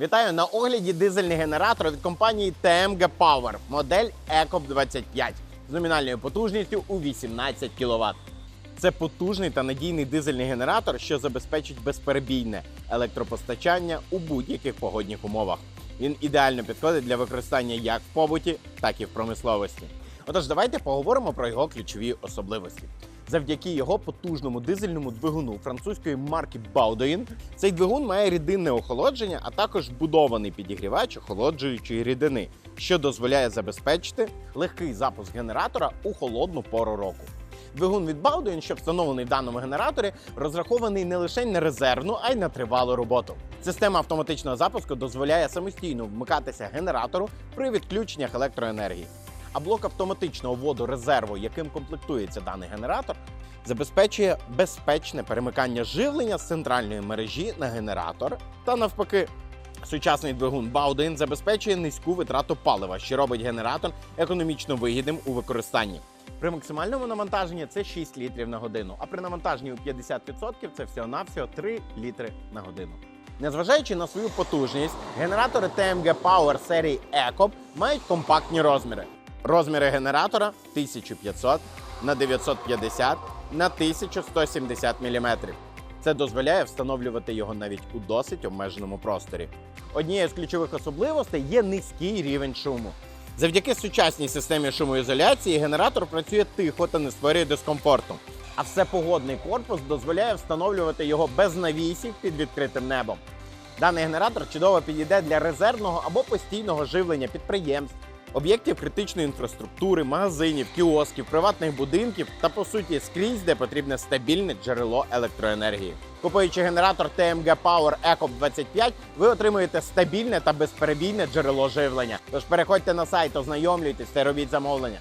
Вітаю на огляді дизельний генератор від компанії TMG Power, модель ECOP 25 з номінальною потужністю у 18 кВт. Це потужний та надійний дизельний генератор, що забезпечить безперебійне електропостачання у будь-яких погодних умовах. Він ідеально підходить для використання як в побуті, так і в промисловості. Отож, давайте поговоримо про його ключові особливості. Завдяки його потужному дизельному двигуну французької марки Baudouin цей двигун має рідинне охолодження, а також вбудований підігрівач охолоджуючої рідини, що дозволяє забезпечити легкий запуск генератора у холодну пору року. Двигун від Baudouin, що встановлений в даному генераторі, розрахований не лише на резервну, а й на тривалу роботу. Система автоматичного запуску дозволяє самостійно вмикатися генератору при відключеннях електроенергії. А блок автоматичного вводу резерву, яким комплектується даний генератор, забезпечує безпечне перемикання живлення з центральної мережі на генератор та навпаки. Сучасний двигун Baudin забезпечує низьку витрату палива, що робить генератор економічно вигідним у використанні. При максимальному навантаженні це 6 літрів на годину, а при навантаженні у 50% це всього-навсього 3 літри на годину. Незважаючи на свою потужність, генератори TMG Power серії ECOP мають компактні розміри. Розміри генератора 1500 на 950 на 1170 мм. Це дозволяє встановлювати його навіть у досить обмеженому просторі. Однією з ключових особливостей є низький рівень шуму. Завдяки сучасній системі шумоізоляції генератор працює тихо та не створює дискомфорту. А всепогодний корпус дозволяє встановлювати його без навісів під відкритим небом. Даний генератор чудово підійде для резервного або постійного живлення підприємств, об'єктів критичної інфраструктури, магазинів, кіосків, приватних будинків та по суті скрізь, де потрібне стабільне джерело електроенергії. Купуючи генератор TMG Power ECOP 25, ви отримуєте стабільне та безперебійне джерело живлення. Тож переходьте на сайт, ознайомлюйтесь та робіть замовлення.